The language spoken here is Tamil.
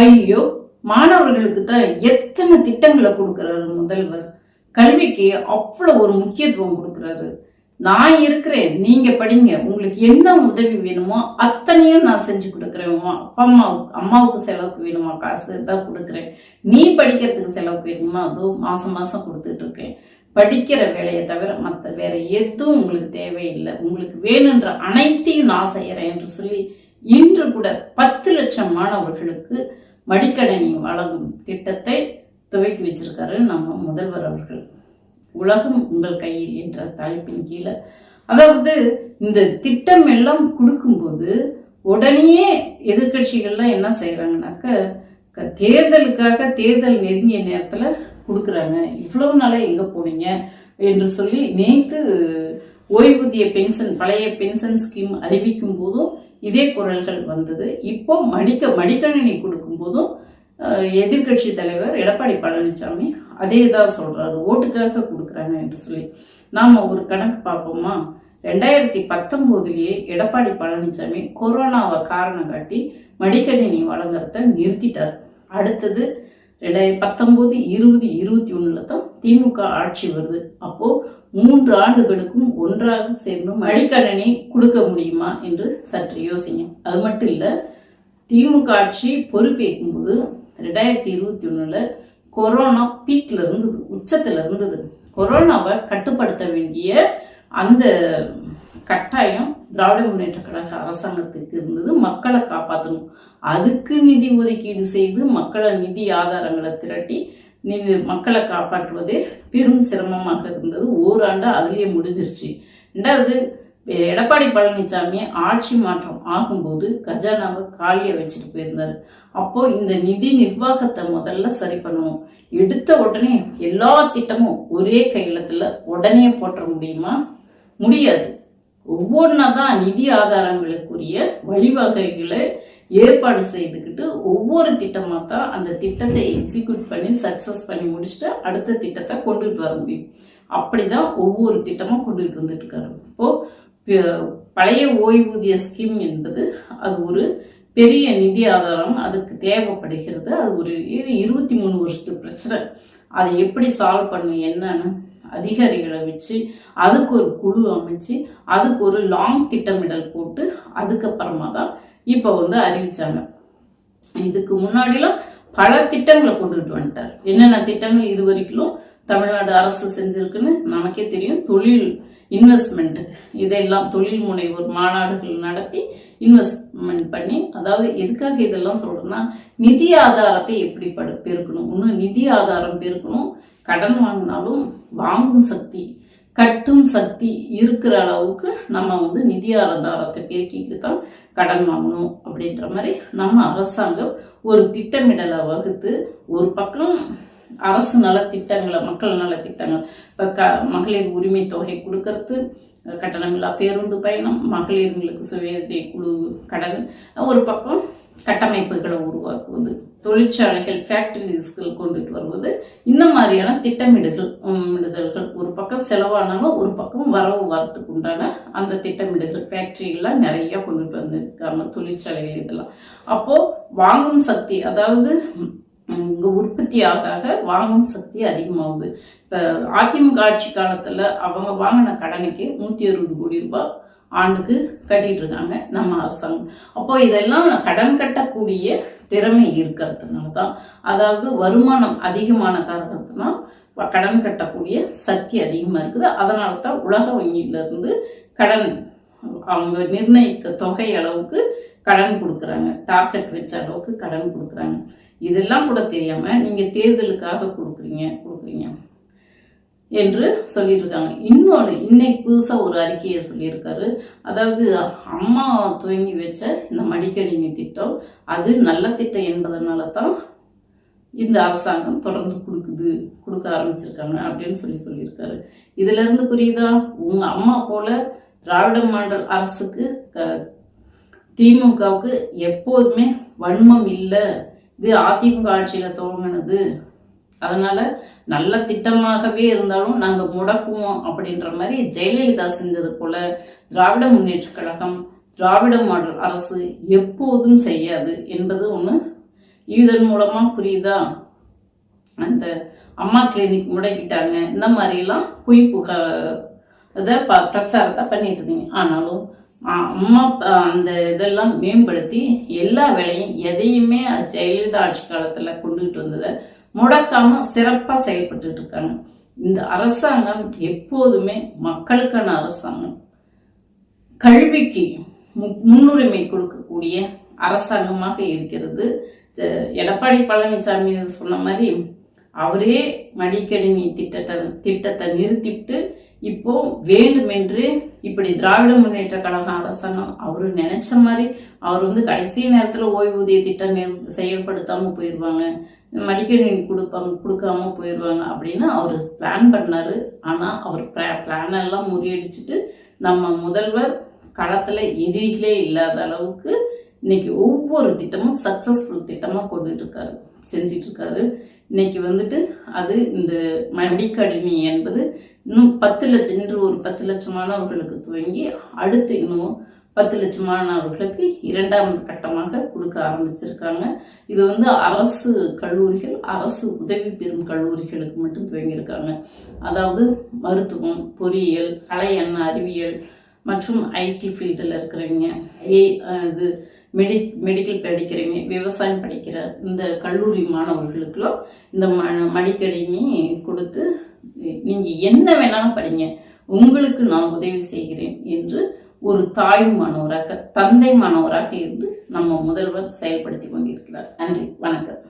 ஐயோ மாணவர்களுக்கு தான் எத்தனை திட்டங்களை கொடுக்கறாரு முதல்வர். கல்விக்கு அவ்வளோ ஒரு முக்கியத்துவம் கொடுக்குறாரு. நான் இருக்கிறேன் நீங்க படிங்க. உங்களுக்கு என்ன உதவி வேணுமோ அத்தனையும் நான் செஞ்சு கொடுக்குறேன். அப்பா அம்மாவுக்கு அம்மாவுக்கு செலவுக்கு வேணுமா? காசு தான் கொடுக்குறேன். நீ படிக்கிறதுக்கு செலவுக்கு வேணுமா? அதுவும் மாசம் மாசம் கொடுத்துட்டு இருக்கேன். படிக்கிற வேலையை தவிர மற்ற வேற எதுவும் உங்களுக்கு தேவையில்லை. உங்களுக்கு வேணுன்ற அனைத்தையும் நான் செய்யறேன் என்று சொல்லி இன்று கூட பத்து லட்சம் மாணவர்களுக்கு மடிக்கணினி வழங்கும் திட்டத்தை துவக்கி வச்சிருக்காரு நம்ம முதல்வர் அவர்கள். உலகம் உங்கள் கையில் என்ற தலைப்பின் கீழே. அதாவது இந்த திட்டம் எல்லாம் கொடுக்கும்போது உடனே எதிர்க்கட்சிகள்லாம் என்ன செய்யறாங்கனாக்க க- தேர்தலுக்காக தேர்தல் நெருங்கிய நேரத்தில் கொடுக்குறாங்க. இவ்வளவு நாளாக எங்கே போனீங்க? என்று சொல்லி நேற்று ஓய்வூதிய பென்ஷன் பழைய பென்ஷன் ஸ்கீம் அறிவிக்கும் போதும் இதே குரல்கள் வந்தது. இப்போ மடிக்க மடிக்கணினி கொடுக்கும்போதும் எதிர்கட்சி தலைவர் எடப்பாடி பழனிசாமி அதே தான் சொல்கிறாரு ஓட்டுக்காக கொடுக்குறாங்க என்று சொல்லி. நாம் ஒரு கணக்கு பார்ப்போமா? ரெண்டாயிரத்தி பத்தொம்போதுலேயே எடப்பாடி பழனிசாமி கொரோனாவை காரணம் காட்டி மடிக்கணினி வழங்குறத நிறுத்திட்டார். அடுத்தது ரெண்டாயிரத்தி பத்தொம்போது இருபது இருபத்தி ஒன்றில் தான் திமுக ஆட்சி வருது. அப்போது மூன்று ஆண்டுகளுக்கும் ஒன்றாக சேர்ந்து மடிக்கணனை கொடுக்க முடியுமா என்று சற்று யோசிங்க. அது மட்டும் இல்லை திமுக ஆட்சி பொறுப்பேற்கும் போது ரெண்டாயிரத்தி இருபத்தி ஒண்ணுல கொரோனா பீக்ல இருந்தது உச்சத்துல இருந்தது. கொரோனாவை கட்டுப்படுத்த வேண்டிய அந்த கட்டாயம் திராவிட முன்னேற்ற கழக அரசாங்கத்துக்கு இருந்தது. மக்களை காப்பாற்றணும் அதுக்கு நிதி ஒதுக்கீடு செய்து மக்களை நிதி ஆதாரங்களை திரட்டி நீங்கள் மக்களை காப்பாற்றுவதே பெரும் சிரமமாக இருந்தது. ஓராண்டு அதுலேயே முடிஞ்சிருச்சு. ரெண்டாவது எடப்பாடி பழனிசாமி ஆட்சி மாற்றம் ஆகும்போது கஜானாவை காலியை வச்சுட்டு போயிருந்தார். அப்போ இந்த நிதி நிர்வாகத்தை முதல்ல சரி பண்ணுவோம். எடுத்த உடனே எல்லா திட்டமும் ஒரே கையெழுத்துல உடனே போட்ட முடியுமா? முடியாது. ஒவ்வொன்றா தான் நிதி ஆதாரங்களுக்குரிய வழிவகைகளை ஏற்பாடு செய்துக்கிட்டு ஒவ்வொரு திட்டமாக தான் அந்த திட்டத்தை எக்ஸிக்யூட் பண்ணி சக்ஸஸ் பண்ணி முடிச்சுட்டு அடுத்த திட்டத்தை கொண்டுட்டு வர முடியும். அப்படிதான் ஒவ்வொரு திட்டமாக கொண்டுட்டு வந்துட்டு இருக்காரு இப்போது பழைய ஓய்வூதிய ஸ்கீம் என்பது அது ஒரு பெரிய நிதி ஆதாரம் அதுக்கு தேவைப்படுகிறது. அது ஒரு இருபத்தி மூணு வருஷத்து பிரச்சனை. அதை எப்படி சால்வ் பண்ணும் என்னன்னு அதிகாரிகளை வச்சு அதுக்கு ஒரு குழு அமைச்சு அதுக்கு ஒரு லாங் திட்டமிடல் போட்டு அதுக்கப்புறமா தான் இப்போ வந்து அறிவிச்சாங்க. இதுக்கு முன்னாடிலாம் பல திட்டங்களை கொண்டுகிட்டு வந்துட்டார். என்னென்ன திட்டங்கள் இது வரைக்கும் தமிழ்நாடு அரசு செஞ்சிருக்குன்னு நமக்கே தெரியும். தொழில் இன்வெஸ்ட்மெண்ட் இதெல்லாம் தொழில் முனைவோர் மாநாடுகள் நடத்தி இன்வெஸ்ட்மெண்ட் பண்ணி அதாவது எதுக்காக இதெல்லாம் சொல்றேன்னா நிதி ஆதாரத்தை எப்படி படு பெருக்கணும்? இன்னும் நிதி ஆதாரம் பெருக்கணும் கடன் வாங்கினாலும் வாங்கும் சக்தி கட்டும் சக்தி இருக்கிற அளவுக்கு நம்ம வந்து நிதி ஆதாரத்தை பெருக்கிட்டு தான் கடன் வாங்கணும் அப்படின்ற மாதிரி நம்ம அரசாங்கம் ஒரு திட்டமிடலை வகுத்து ஒரு பக்கம் அரசு நலத்திட்டங்களை மக்கள் நலத்திட்டங்கள் இப்போ க மகளிர் உரிமை தொகை கொடுக்கறது கட்டணமில்லா பேருந்து பயணம் மகளிர்களுக்கு சுயத்தை குழு கடன் ஒரு பக்கம் கட்டமைப்புகளை உருவாக்குவது. தொழிற்சாலைகள் ஃபேக்டரிஸ்கள் கொண்டுட்டு வருவது இந்த மாதிரியான திட்டமிடுகள் மிடுதல்கள் ஒரு பக்கம் செலவானாலும் ஒரு பக்கம் வரவு வரத்துக்கு உண்டான அந்த திட்டமிடுகள் ஃபேக்டரிகள்லாம் நிறைய கொண்டுட்டு வந்திருக்காங்க தொழிற்சாலைகள் இதெல்லாம். அப்போது வாங்கும் சக்தி அதாவது இங்கே உற்பத்தி ஆக ஆக வாங்கும் சக்தி அதிகமாகுது. இப்போ அதிமுக ஆட்சி காலத்தில் அவங்க வாங்கின கடனுக்கு நூற்றி அறுபது கோடி ரூபாய் ஆண்டுக்கு கட்டிட்டு இருக்காங்க நம்ம அரசாங்கம். அப்போ இதெல்லாம் கடன் கட்டக்கூடிய திறமை இருக்கிறதுனால தான் அதாவது வருமானம் அதிகமான காரணத்தினால் கடன் கட்டக்கூடிய சக்தி அதிகமாக இருக்குது. அதனால தான் உலக வங்கியில இருந்து கடன் அவங்க நிர்ணயித்த தொகை அளவுக்கு கடன் கொடுக்குறாங்க. டார்கெட் வச்ச அளவுக்கு கடன் கொடுக்குறாங்க. இதெல்லாம் கூட தெரியாமல் நீங்கள் தேர்தலுக்காக கொடுக்குறீங்க கொடுக்குறீங்க. என்று சொல்லிட்டு இருக்காங்க இன்னொன்று இன்னைக்கு புதுசாக ஒரு அறிக்கையை சொல்லியிருக்காரு. அதாவது அம்மா துவங்கி வச்ச இந்த மடிக்கணினி திட்டம் அது நல்ல திட்டம் என்பதனால தான் இந்த அரசாங்கம் தொடர்ந்து கொடுக்குது கொடுக்க ஆரம்பிச்சிருக்காங்க அப்படின்னு சொல்லி சொல்லியிருக்காரு. இதுலேருந்து புரியுதா? உங்கள் அம்மா போல திராவிட மாடல் அரசுக்கு க- திமுகவுக்கு எப்போதுமே வன்மம் இல்லை. இது அதிமுக ஆட்சியில் துவங்கினது. அதனால் நல்ல திட்டமாகவே இருந்தாலும் நாங்கள் முடக்குவோம் அப்படின்ற மாதிரி ஜெயலலிதா செஞ்சது போல திராவிட முன்னேற்ற கழகம் திராவிட மாடல் அரசு எப்போதும் செய்யாது என்பது ஒன்று இதன் மூலமா புரியுதா? அந்த அம்மா கிளினிக் முடக்கிட்டாங்க. இந்த மாதிரிலாம் பொய் புக இதை ப பிரச்சாரத்தை பண்ணிட்டு இருந்தீங்க. ஆனாலும் அம்மா அந்த இதெல்லாம் மேம்படுத்தி எல்லா வேலையும் எதையுமே ஜெயலலிதா ஆட்சி காலத்தில் கொண்டுகிட்டு வந்ததை முடக்காமல் சிறப்பாக செயல்பட்டுட்டு இருக்காங்க. இந்த அரசாங்கம் எப்போதுமே மக்களுக்கான அரசாங்கம். கல்விக்கு மு- முன்னுரிமை கொடுக்கக்கூடிய அரசாங்கமாக இருக்கிறது. எடப்பாடி பழனிசாமி சொன்ன மாதிரி அவரே மடிக்கணினி திட்டத்தை திட்டத்தை நிறுத்திவிட்டு இப்போ வேண்டுமென்று இப்படி திராவிட முன்னேற்ற கழக அரசாங்கம் அவரு நினைச்ச மாதிரி அவர் வந்து கடைசி நேரத்துல ஓய்வூதிய திட்டம் செயல்படுத்தாம போயிடுவாங்க மடிக்கணினி கொடுப்பாங்க கொடுக்காம போயிடுவாங்க அப்படின்னு அவர் பிளான் பண்ணாரு. ஆனா அவர் பிளான் எல்லாம் முறியடிச்சிட்டு நம்ம முதல்வர் களத்துல எதிரிகளே இல்லாத அளவுக்கு இன்னைக்கு ஒவ்வொரு திட்டமும் சக்சஸ்ஃபுல் திட்டமா கொண்டுட்டு இருக்காரு செஞ்சிட்டு இருக்காரு இன்னைக்கு வந்துட்டு அது இந்த மடிக்கணினி என்பது இன்னும் பத்து லட்சம் இன்று ஒரு பத்து லட்சம் மாணவர்களுக்கு துவங்கி அடுத்து இன்னும் பத்து லட்சம் மாணவர்களுக்கு இரண்டாம் கட்டமாக கொடுக்க ஆரம்பிச்சிருக்காங்க. இது வந்து அரசு கல்லூரிகள் அரசு உதவி பெறும் கல்லூரிகளுக்கு மட்டும் துவங்கியிருக்காங்க. அதாவது மருத்துவம் பொறியியல் கலை எண்ண அறிவியல் மற்றும் ஐடி ஃபீல்டில் இருக்கிறவங்க ஏ இது மெடி மெடிக்கல் படிக்கிறவங்க விவசாயம் படிக்கிற இந்த கல்லூரி மாணவர்களுக்கெல்லாம் இந்த ம மடிக்கணினி கொடுத்து நீங்கள் என்ன வேணாலும் படிங்க. உங்களுக்கு நான் உதவி செய்கிறேன் என்று ஒரு தாய் மாணவராக தந்தை மாணவராக இருந்து நம்ம முதல்வர் செயல்படுத்தி கொண்டிருக்கிறார். நன்றி வணக்கம்.